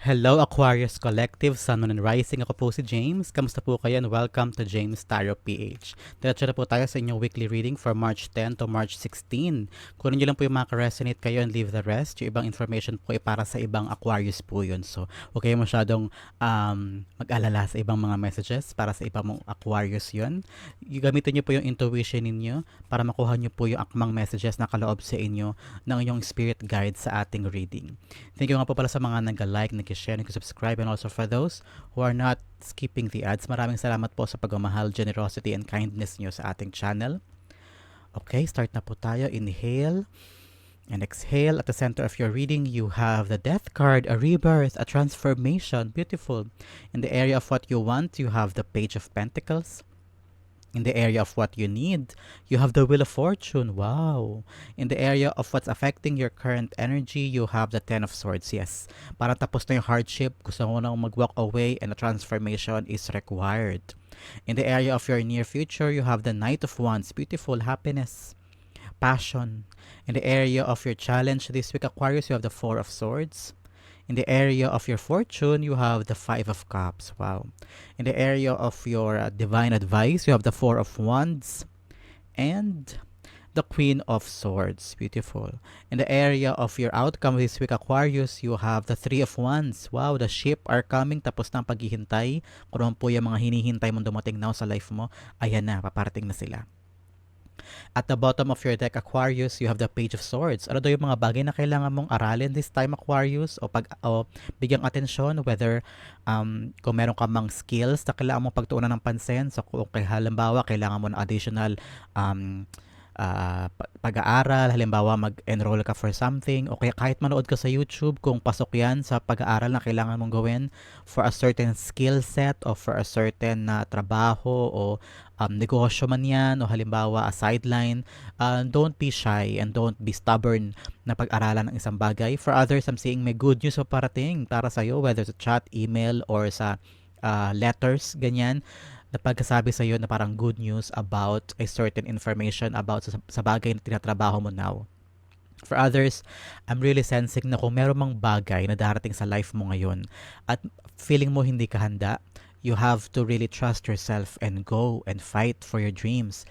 Hello Aquarius Collective, Sun, Moon, and Rising. Ako po si James. Kamusta po kayo and welcome to James Tarot PH. Diretso na po tayo sa inyong weekly reading for March 10 to March 16. Kunin nyo lang po yung mga resonate kayo and leave the rest. Yung ibang information po ay para sa ibang Aquarius po yun. So, huwag kayo masyadong um, mag-alala sa ibang mga messages para sa ibang Aquarius yun. Gamitin nyo po yung intuition ninyo para makuha nyo po yung akmang messages na kaloob sa inyo ng inyong spirit guide sa ating reading. Thank you nga po pala sa mga nag-like, nag-share, nag-subscribe, and also for those who are not skipping the ads. Maraming salamat po sa pagmamahal, generosity, and kindness nyo sa ating channel. Okay, start na po tayo. Inhale and exhale. At the center of your reading, you have the death card, a rebirth, a transformation. Beautiful. In the area of what you want, you have the page of pentacles. In the area of what you need, you have the Wheel of Fortune. Wow. In the area of what's affecting your current energy, you have the Ten of Swords. Yes. Parang tapos na yung hardship, gusto mo nang mag-walk away and a transformation is required. In the area of your near future, you have the Knight of Wands. Beautiful happiness, passion. In the area of your challenge this week, Aquarius, you have the Four of Swords. In the area of your fortune, you have the Five of Cups. Wow. In the area of your uh, divine advice, you have the Four of Wands and the Queen of Swords. Beautiful. In the area of your outcome this week, Aquarius, you have the Three of Wands. Wow, the ship are coming. Tapos na ang paghihintay. Kung ano po yung mga hinihintay mong dumating now sa life mo, ayan na, paparating na sila. At the bottom of your deck, Aquarius, you have the Page of Swords. Ano daw yung mga bagay na kailangan mong aralin this time, Aquarius? O, pag, o bigyang atensyon, whether um, kung meron ka mang skills na kailangan mong pagtuunan ng pansin. So, kung halimbawa, kailangan mo ng additional um, uh, pag-aaral, halimbawa mag-enroll ka for something, o kaya kahit manood ka sa YouTube kung pasok yan sa pag-aaral na kailangan mong gawin for a certain skill set o for a certain na uh, trabaho o um, negosyo man yan o halimbawa a sideline, uh, don't be shy and don't be stubborn na pag-aralan ng isang bagay. For others, I'm saying may good news o parating para sa'yo, whether sa chat, email, or sa uh, letters, ganyan na pagkasabi sa iyo na parang good news about a certain information about sa, sa bagay na tinatrabaho mo now. For others, I'm really sensing na kung meron mang bagay na darating sa life mo ngayon at feeling mo hindi ka handa, you have to really trust yourself and go and fight for your dreams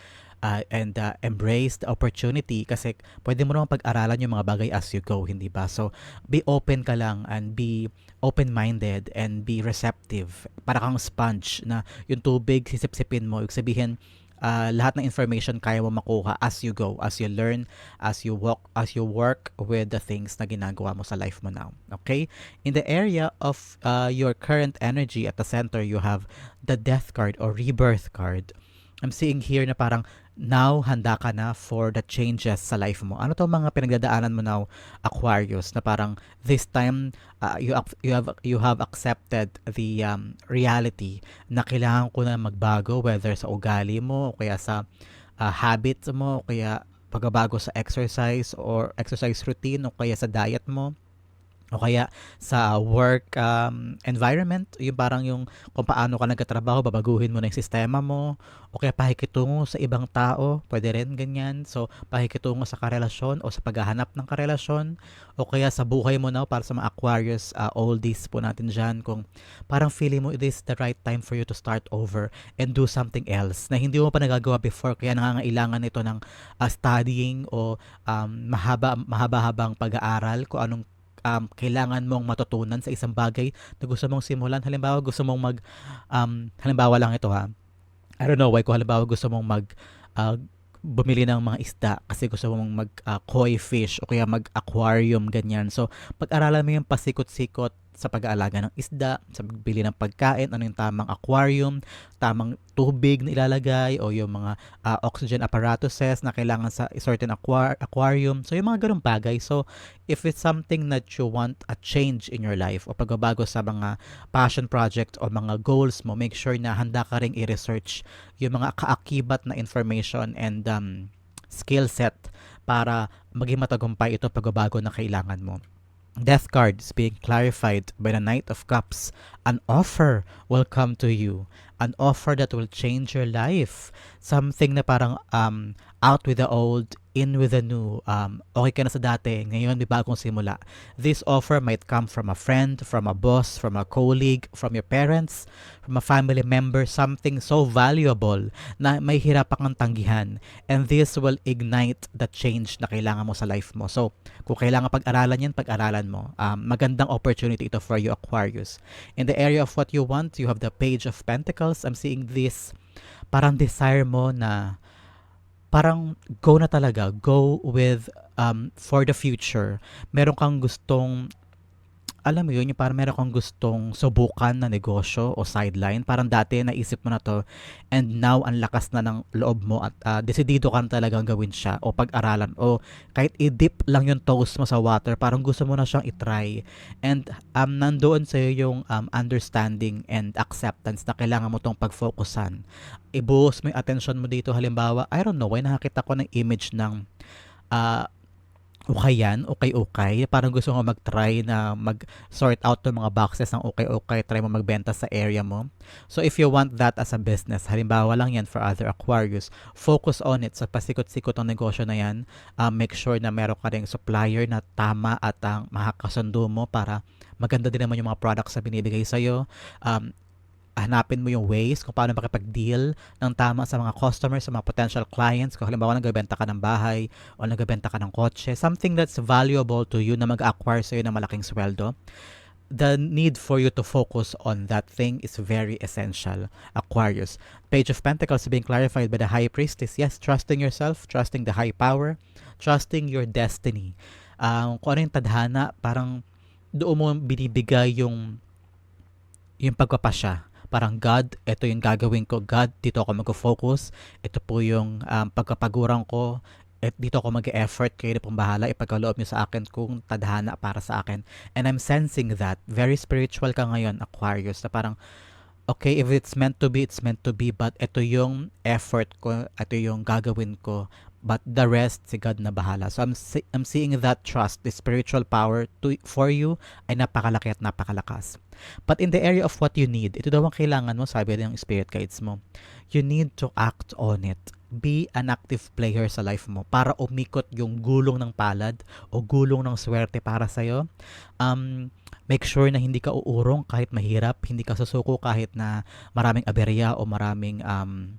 uh, and uh, embrace the opportunity kasi pwede mo naman pag-aralan yung mga bagay as you go, hindi ba? So, be open ka lang and be open-minded and be receptive. Para kang sponge na yung tubig sisipsipin mo. Ibig sabihin, uh, lahat ng information kaya mo makuha as you go, as you learn, as you walk, as you work with the things na ginagawa mo sa life mo now. Okay? In the area of uh, your current energy at the center, you have the death card or rebirth card. I'm seeing here na parang now handa ka na for the changes sa life mo. Ano to mga pinagdadaanan mo now, Aquarius, na parang this time uh, you you have you have accepted the um, reality na kailangan ko na magbago whether sa ugali mo o kaya sa uh, habits mo o kaya pagbabago sa exercise or exercise routine o kaya sa diet mo o kaya sa work um, environment, yung parang yung kung paano ka nagkatrabaho, babaguhin mo na yung sistema mo, o kaya pahikitungo sa ibang tao, pwede rin ganyan. So, pahikitungo sa karelasyon o sa paghahanap ng karelasyon, o kaya sa buhay mo na para sa mga Aquarius, uh, oldies po natin dyan, kung parang feeling mo it is the right time for you to start over and do something else na hindi mo pa nagagawa before, kaya nangangailangan ito ng uh, studying o um, mahaba, mahaba-habang pag-aaral kung anong um, kailangan mong matutunan sa isang bagay na gusto mong simulan. Halimbawa, gusto mong mag, um, halimbawa lang ito ha, I don't know why, kung halimbawa gusto mong mag, uh, bumili ng mga isda kasi gusto mong mag uh, koi fish o kaya mag aquarium ganyan. So pag-aralan mo yung pasikot-sikot sa pag-aalaga ng isda, sa pagbili ng pagkain, ano yung tamang aquarium, tamang tubig na ilalagay o yung mga uh, oxygen apparatuses na kailangan sa certain aquar- aquarium. So yung mga ganung bagay. So if it's something that you want a change in your life o pagbabago sa mga passion project o mga goals mo, make sure na handa ka ring i-research yung mga kaakibat na information and um, skill set para maging matagumpay ito pagbabago na kailangan mo. Death card is being clarified by the Knight of Cups. An offer will come to you. An offer that will change your life. Something na parang um, out with the old, in with the new. Um, okay ka na sa dati, ngayon may bagong simula. This offer might come from a friend, from a boss, from a colleague, from your parents, from a family member, something so valuable na may hirapan kang tanggihan. And this will ignite the change na kailangan mo sa life mo. So, kung kailangan pag-aralan yan, pag-aralan mo. Um, magandang opportunity ito for you, Aquarius. In the area of what you want, you have the Page of Pentacles. I'm seeing this parang desire mo na parang go na talaga, go with um, for the future. Meron kang gustong alam mo yun, yung parang meron kang gustong subukan na negosyo o sideline. Parang dati naisip mo na to and now ang lakas na ng loob mo at uh, desidido ka na talagang gawin siya o pag-aralan o kahit i-dip lang yung toes mo sa water, parang gusto mo na siyang i-try. And um, nandoon sa'yo yung um, understanding and acceptance na kailangan mo tong pag-focusan. Ibuhos mo yung attention mo dito. Halimbawa, I don't know, why nakakita ko ng image ng uh, ukayan, ukay-ukay. Parang gusto mo mag-try na mag-sort out ng mga boxes ng ukay-ukay, try mo magbenta sa area mo. So if you want that as a business, halimbawa lang yan for other Aquarius, focus on it. Sa pasikot-sikot ng negosyo na yan, um, make sure na meron ka rin supplier na tama at ang uh, makakasundo mo para maganda din naman yung mga products na binibigay sa'yo. Um, hanapin mo yung ways kung paano makipag-deal ng tama sa mga customers, sa mga potential clients. Kung halimbawa nagbebenta ka ng bahay o nagbebenta ka ng kotse, something that's valuable to you na mag-acquire sa'yo ng malaking sweldo, the need for you to focus on that thing is very essential. Aquarius. Page of Pentacles being clarified by the High Priestess. Yes, trusting yourself, trusting the high power, trusting your destiny. Um, kung ano yung tadhana, parang doon mo binibigay yung yung pagpapasya parang God, ito yung gagawin ko. God, dito ako mag-focus. Ito po yung um, pagkapaguran ko. At dito ako mag-effort, kayo na pong bahala, ipagkaloob niyo sa akin kung tadhana para sa akin. And I'm sensing that. Very spiritual ka ngayon, Aquarius, na parang, okay, if it's meant to be, it's meant to be, but ito yung effort ko, ito yung gagawin ko, but the rest si God na bahala. So I'm see, I'm seeing that trust, the spiritual power to for you ay napakalaki at napakalakas. But in the area of what you need, ito daw ang kailangan mo, sabi ng spirit guides mo. You need to act on it. Be an active player sa life mo para umikot yung gulong ng palad o gulong ng swerte para sa'yo. Um, make sure na hindi ka uurong kahit mahirap, hindi ka susuko kahit na maraming aberya o maraming um,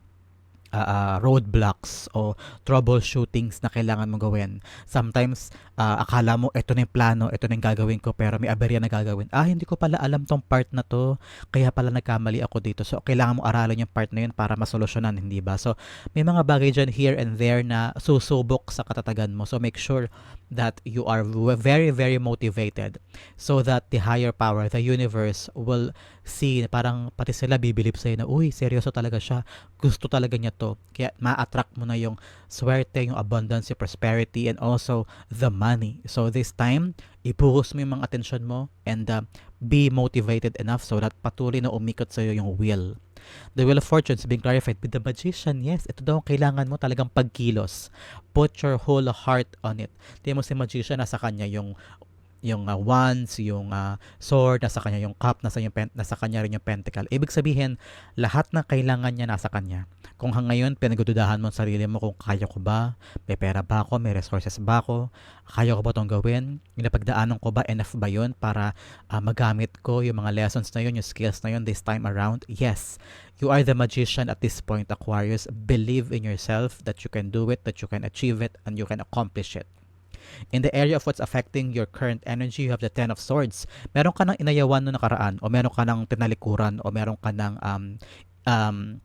uh, roadblocks o troubleshootings na kailangan mong gawin. Sometimes, uh, akala mo, ito na yung plano, ito na yung gagawin ko, pero may aberya na gagawin. Ah, hindi ko pala alam tong part na to, kaya pala nagkamali ako dito. So, kailangan mo aralin yung part na yun para masolusyonan, hindi ba? So, may mga bagay dyan here and there na susubok sa katatagan mo. So, make sure that you are very, very motivated so that the higher power, the universe, will see, parang pati sila bibilip sa'yo na, uy, seryoso talaga siya. Gusto talaga niya to. Kaya ma-attract mo na yung swerte, yung abundance, yung prosperity, and also the money. So this time, ibuhos mo yung mga attention mo and uh, be motivated enough so that patuloy na umikot sa'yo yung will. The Wheel of Fortune is being clarified with the Magician. Yes, ito daw ang kailangan mo talagang pagkilos. Put your whole heart on it. Tingnan mo si Magician, nasa kanya yung yung uh, wands, yung uh, sword, nasa kanya yung cup, nasa, yung pen, nasa kanya rin yung pentacle. Ibig sabihin, lahat ng kailangan niya nasa kanya. Kung hanggayon, pinagdudahan mo sa sarili mo kung kaya ko ba, may pera ba ako, may resources ba ako, kaya ko ba itong gawin, yung ko ba, enough ba yun para uh, magamit ko yung mga lessons na yun, yung skills na yun this time around? Yes, you are the magician at this point, Aquarius. Believe in yourself that you can do it, that you can achieve it, and you can accomplish it. In the area of what's affecting your current energy, you have the Ten of Swords. Meron ka ng inayawan no nakaraan o meron ka ng tinalikuran o meron ka ng um, um,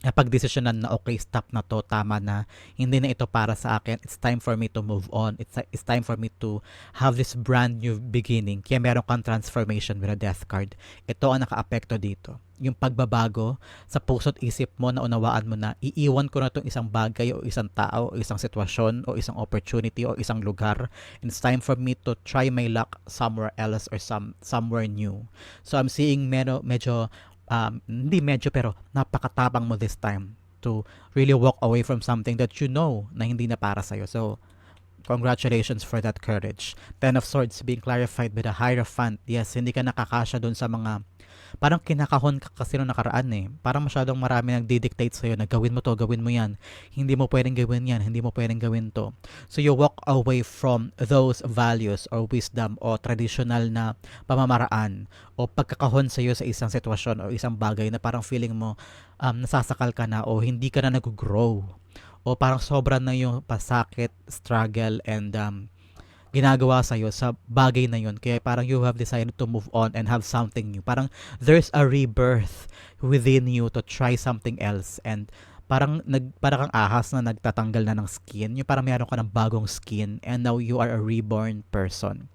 napagdesisyonan na okay, stop na to, tama na, hindi na ito para sa akin, it's time for me to move on, it's, it's time for me to have this brand new beginning, kaya meron kang transformation with a death card. Ito ang naka-apekto dito. Yung pagbabago sa puso't isip mo na unawaan mo na iiwan ko na itong isang bagay o isang tao o isang sitwasyon o isang opportunity o isang lugar and it's time for me to try my luck somewhere else or some somewhere new. So I'm seeing medyo, medyo um, hindi medyo pero napakatabang mo this time to really walk away from something that you know na hindi na para sa'yo. So, Congratulations for that courage. Ten of Swords being clarified by the Hierophant. Yes, hindi ka nakakasya dun sa mga parang kinakahon ka kasi nung nakaraan eh. Parang masyadong marami nagdi-dictate sa'yo na gawin mo to, gawin mo yan. Hindi mo pwedeng gawin yan, hindi mo pwedeng gawin to. So you walk away from those values or wisdom o traditional na pamamaraan o pagkakahon sa'yo sa isang sitwasyon o isang bagay na parang feeling mo um, nasasakal ka na o hindi ka na nag-grow o parang sobra na yung pasakit, struggle, and um, ginagawa sa'yo sa bagay na yun. Kaya parang you have decided to move on and have something new. Parang there's a rebirth within you to try something else. And parang nag parang kang ahas na nagtatanggal na ng skin. Yung parang mayroon ka ng bagong skin and now you are a reborn person.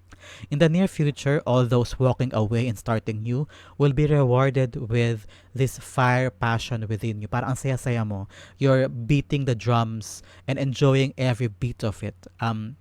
In the near future, all those walking away and starting new will be rewarded with this fire passion within you. Parang ang saya-saya mo. You're beating the drums and enjoying every beat of it. Um,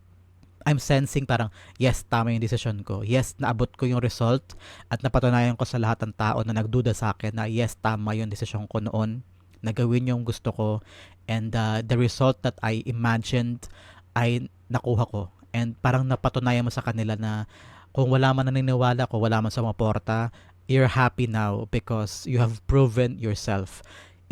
I'm sensing parang, yes, tama yung decision ko. Yes, naabot ko yung result at napatunayan ko sa lahat ng tao na nagduda sa akin na yes, tama yung decision ko noon. Nagawin yung gusto ko and uh, the result that I imagined ay nakuha ko. And parang napatunayan mo sa kanila na kung wala man naniniwala, kung wala man sa mga porta, you're happy now because you have proven yourself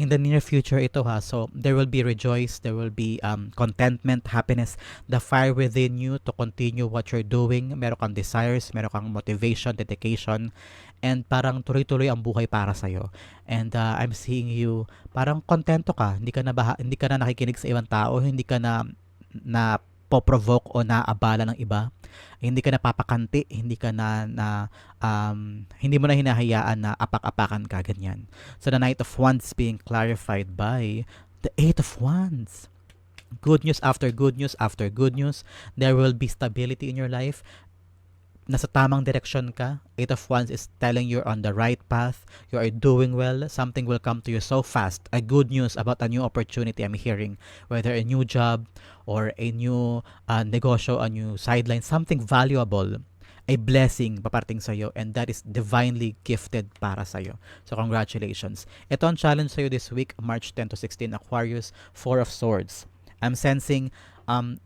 in the near future ito ha. So, there will be rejoice, there will be um, contentment, happiness, the fire within you to continue what you're doing. Meron kang desires, meron kang motivation, dedication, and parang tuloy-tuloy ang buhay para sa'yo. And uh, I'm seeing you, parang kontento ka, hindi ka na, baha, hindi ka na nakikinig sa ibang tao, hindi ka na na po-provoke o naabala ng iba. Hindi ka napapakanti, hindi ka na, na um, hindi mo na hinahayaan na apak-apakan ka ganyan. So the Knight of Wands being clarified by the Eight of Wands. Good news after good news after good news. There will be stability in your life nasa tamang direksyon ka. Eight of Wands is telling you're on the right path. You are doing well. Something will come to you so fast. A good news about a new opportunity I'm hearing. Whether a new job or a new uh, negosyo, a new sideline, something valuable a blessing paparating sa iyo and that is divinely gifted para sa iyo. So congratulations. Ito ang challenge sa iyo this week, March 10 to 16, Aquarius, Four of Swords. I'm sensing um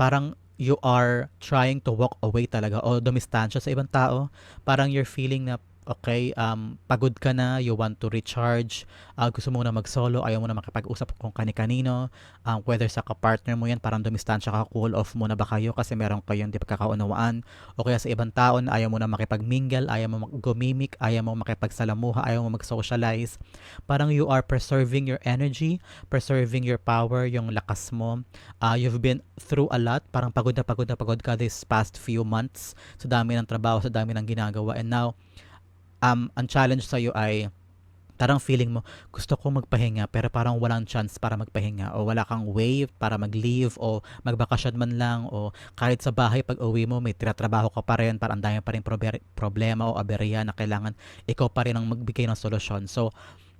parang you are trying to walk away talaga o dumistansya sa ibang tao, parang you're feeling na okay, um, pagod ka na, you want to recharge, uh, gusto mo na mag-solo, ayaw mo na makipag-usap kung kani-kanino, um, whether sa ka-partner mo yan, parang dumistansya ka, cool off muna ba kayo kasi meron kayong di pagkakaunawaan, o kaya sa ibang tao na ayaw mo na makipag-mingle, ayaw mo mag-gumimik, ayaw mo makipagsalamuha, ayaw mo mag-socialize, parang you are preserving your energy, preserving your power, yung lakas mo, uh, you've been through a lot, parang pagod na pagod na pagod ka this past few months, sa dami ng trabaho, sa dami ng ginagawa, and now, um, ang challenge sa'yo ay parang feeling mo, gusto ko magpahinga pero parang walang chance para magpahinga o wala kang way para mag-leave o magbakasyon man lang o kahit sa bahay pag uwi mo may tiratrabaho ka pa rin parang dami pa rin problema o aberya na kailangan ikaw pa rin ang magbigay ng solusyon. So,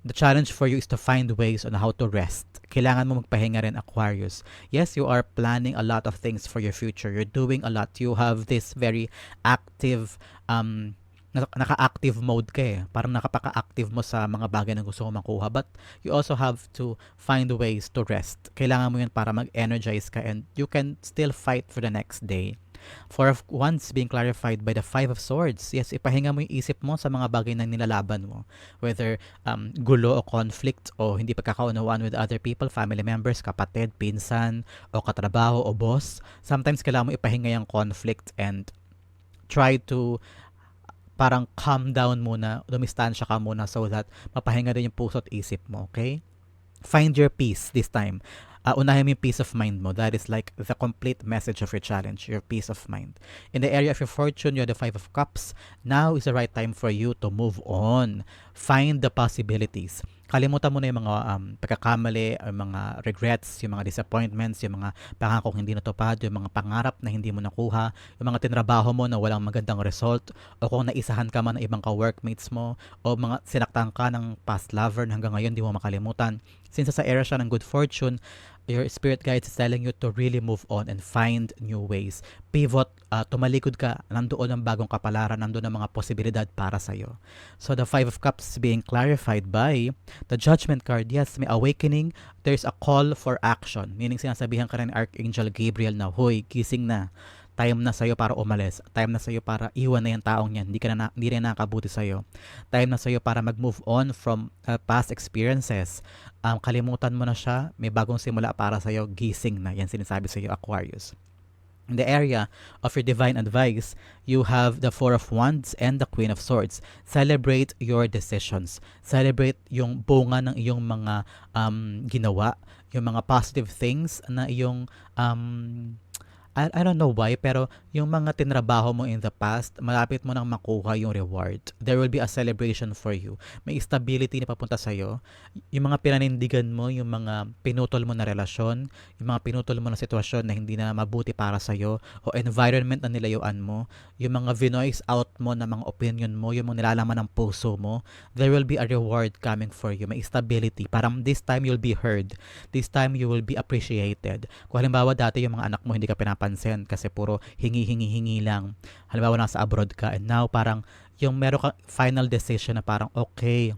the challenge for you is to find ways on how to rest. Kailangan mo magpahinga rin Aquarius. Yes, you are planning a lot of things for your future. You're doing a lot. You have this very active um naka-active mode ka eh. Parang nakapaka-active mo sa mga bagay na gusto mo makuha. But you also have to find ways to rest. Kailangan mo yun para mag-energize ka and you can still fight for the next day. For Wands being clarified by the Five of Swords. Yes, ipahinga mo yung isip mo sa mga bagay na nilalaban mo. Whether um, gulo o conflict o hindi pagkakaunawaan with other people, family members, kapatid, pinsan, o katrabaho o boss. Sometimes kailangan mo ipahinga yung conflict and try to parang calm down muna, dumistansya ka muna so that mapahinga din yung puso at isip mo, okay? Find your peace this time. Uh, unahin mo yung peace of mind mo. That is like the complete message of your challenge, your peace of mind. In the area of your fortune, you have the Five of Cups. Now is the right time for you to move on. Find the possibilities kalimutan mo na yung mga um, pagkakamali, yung mga regrets, yung mga disappointments, yung mga pangakong hindi natupad, yung mga pangarap na hindi mo nakuha, yung mga tinrabaho mo na walang magandang result, o kung naisahan ka man ng ibang ka-workmates mo, o mga sinaktan ka ng past lover na hanggang ngayon di mo makalimutan. Since sa era siya ng good fortune, your spirit guides is telling you to really move on and find new ways. Pivot, uh, tumalikod ka, nandoon ang bagong kapalaran, nandoon ang mga posibilidad para sa'yo. So the Five of Cups being clarified by the Judgment card. Yes, may awakening, there's a call for action. Meaning sinasabihan ka rin Archangel Gabriel na, Hoy, gising na time na sa'yo para umalis. Time na sa'yo para iwan na yung taong yan. Hindi, ka na, hindi na nakabuti sa'yo. Time na sa'yo para mag-move on from uh, past experiences. Um, kalimutan mo na siya. May bagong simula para sa'yo. Gising na. Yan sinasabi sa'yo, Aquarius. In the area of your divine advice, you have the Four of Wands and the Queen of Swords. Celebrate your decisions. Celebrate yung bunga ng iyong mga um, ginawa, yung mga positive things na iyong um, I, I don't know why, pero yung mga tinrabaho mo in the past, malapit mo nang makuha yung reward. There will be a celebration for you. May stability na papunta sa'yo. Yung mga pinanindigan mo, yung mga pinutol mo na relasyon, yung mga pinutol mo na sitwasyon na hindi na mabuti para sa'yo, o environment na nilayuan mo, yung mga vinoise out mo na mga opinion mo, yung mga nilalaman ng puso mo, there will be a reward coming for you. May stability. Parang this time you'll be heard. This time you will be appreciated. Kung halimbawa dati yung mga anak mo hindi ka pinap napansin kasi puro hingi-hingi-hingi lang. Halimbawa nasa abroad ka and now parang yung meron ka final decision na parang okay,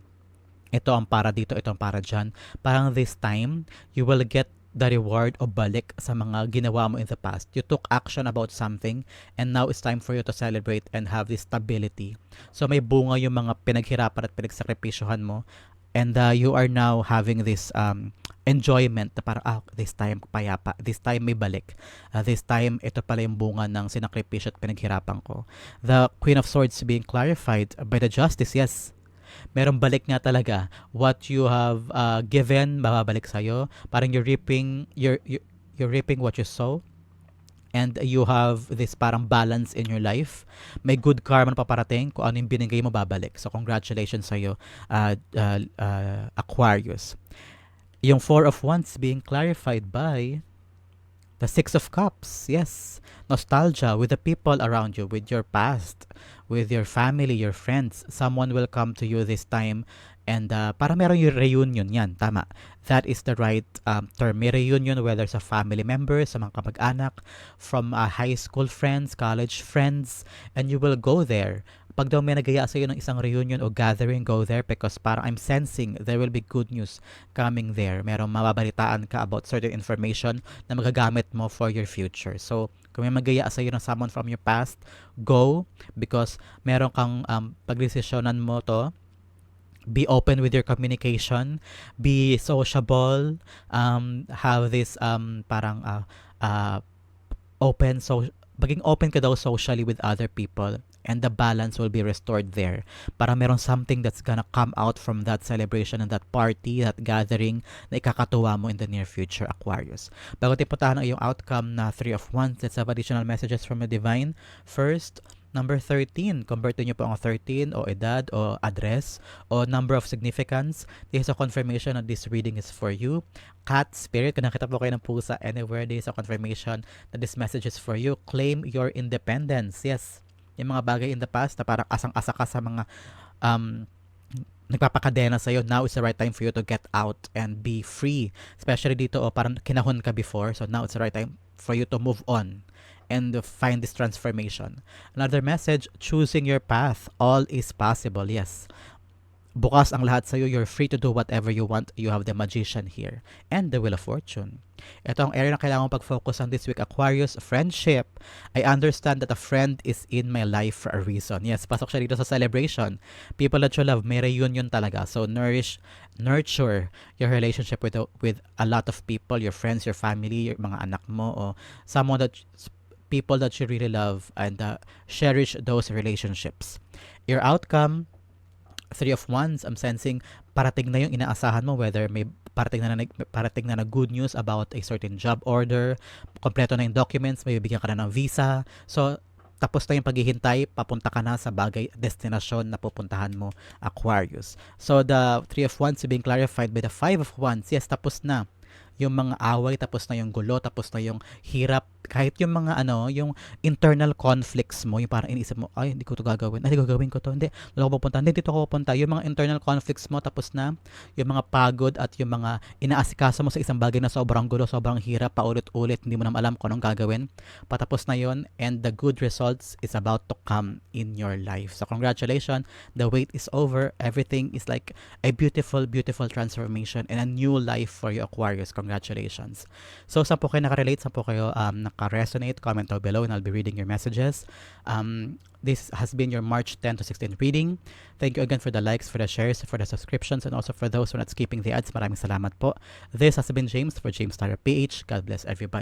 ito ang para dito, ito ang para dyan. Parang this time, you will get the reward o balik sa mga ginawa mo in the past. You took action about something and now it's time for you to celebrate and have this stability. So may bunga yung mga pinaghirapan at pinagsakripisyohan mo and uh, you are now having this um, enjoyment na parang, ah, this time payapa, this time may balik. Uh, this time, ito pala yung bunga ng sinakripisyo at pinaghirapan ko. The Queen of Swords being clarified by the Justice, yes, merong balik nga talaga. What you have uh, given, mababalik sa'yo. Parang you're reaping, you're, you're, you're reaping what you sow and you have this parang balance in your life. May good karma na paparating kung ano yung binigay mo babalik. So congratulations sa iyo uh, uh, uh, Aquarius. Yung Four of Wands being clarified by the Six of Cups. Yes, nostalgia with the people around you, with your past, with your family, your friends. Someone will come to you this time and uh, para meron yung reunion yan, tama. That is the right um, term. May reunion whether sa family members, sa mga kamag-anak, from uh, high school friends, college friends, and you will go there pag daw may nagaya sa iyo ng isang reunion o gathering, go there because para I'm sensing there will be good news coming there. Merong mababalitaan ka about certain information na magagamit mo for your future. So, kung may magaya sa iyo ng someone from your past, go because meron kang um, pagdesisyonan mo to be open with your communication, be sociable, um, have this um, parang uh, uh, open so maging open ka daw socially with other people and the balance will be restored there. Para meron something that's gonna come out from that celebration and that party, that gathering na ikakatuwa mo in the near future, Aquarius. Bago tayo puntahan ang iyong outcome na 3 of Wands, let's have additional messages from the Divine. First, Number 13, convert nyo po ang 13 o edad o address o number of significance. This is a confirmation that this reading is for you. Cat spirit, kung nakita po kayo ng pusa anywhere, this is a confirmation that this message is for you. Claim your independence. Yes, yung mga bagay in the past na parang asang-asa ka sa mga um, nagpapakadena sa'yo, now is the right time for you to get out and be free. Especially dito, oh, parang kinahon ka before, so now it's the right time for you to move on and find this transformation. Another message, choosing your path. All is possible. Yes. Bukas ang lahat sa'yo. You're free to do whatever you want. You have the magician here. And the wheel of fortune. Ito ang area na kailangan mong pag-focus on this week. Aquarius, friendship. I understand that a friend is in my life for a reason. Yes, pasok siya dito sa celebration. People that you love, may reunion talaga. So, nourish, nurture your relationship with, with a lot of people, your friends, your family, your mga anak mo, o someone that people that you really love and uh, cherish those relationships. Your outcome, Three of Wands, I'm sensing parating na yung inaasahan mo whether may parating na, na parating na na good news about a certain job order, kompleto na yung documents, may bibigyan ka na ng visa. So, tapos na yung paghihintay, papunta ka na sa bagay, destinasyon na pupuntahan mo, Aquarius. So, the Three of Wands being clarified by the Five of Wands. Yes, tapos na yung mga away, tapos na yung gulo, tapos na yung hirap, kahit yung mga ano, yung internal conflicts mo, yung parang iniisip mo, ay, hindi ko to gagawin, ay, hindi gagawin ko to, hindi, wala ko pupunta, hindi dito ako pupunta, yung mga internal conflicts mo, tapos na, yung mga pagod at yung mga inaasikaso mo sa isang bagay na sobrang gulo, sobrang hirap, paulit-ulit, hindi mo na alam kung anong gagawin, patapos na yon and the good results is about to come in your life. So congratulations, the wait is over, everything is like a beautiful, beautiful transformation and a new life for you Aquarius. Congratulations. So saan po kayo nakarelate, saan po kayo um, naka-resonate, comment down below and I'll be reading your messages. Um, this has been your March 10 to 16 reading. Thank you again for the likes, for the shares, for the subscriptions, and also for those who are not skipping the ads. Maraming salamat po. This has been James for James Tyler PH. God bless everybody.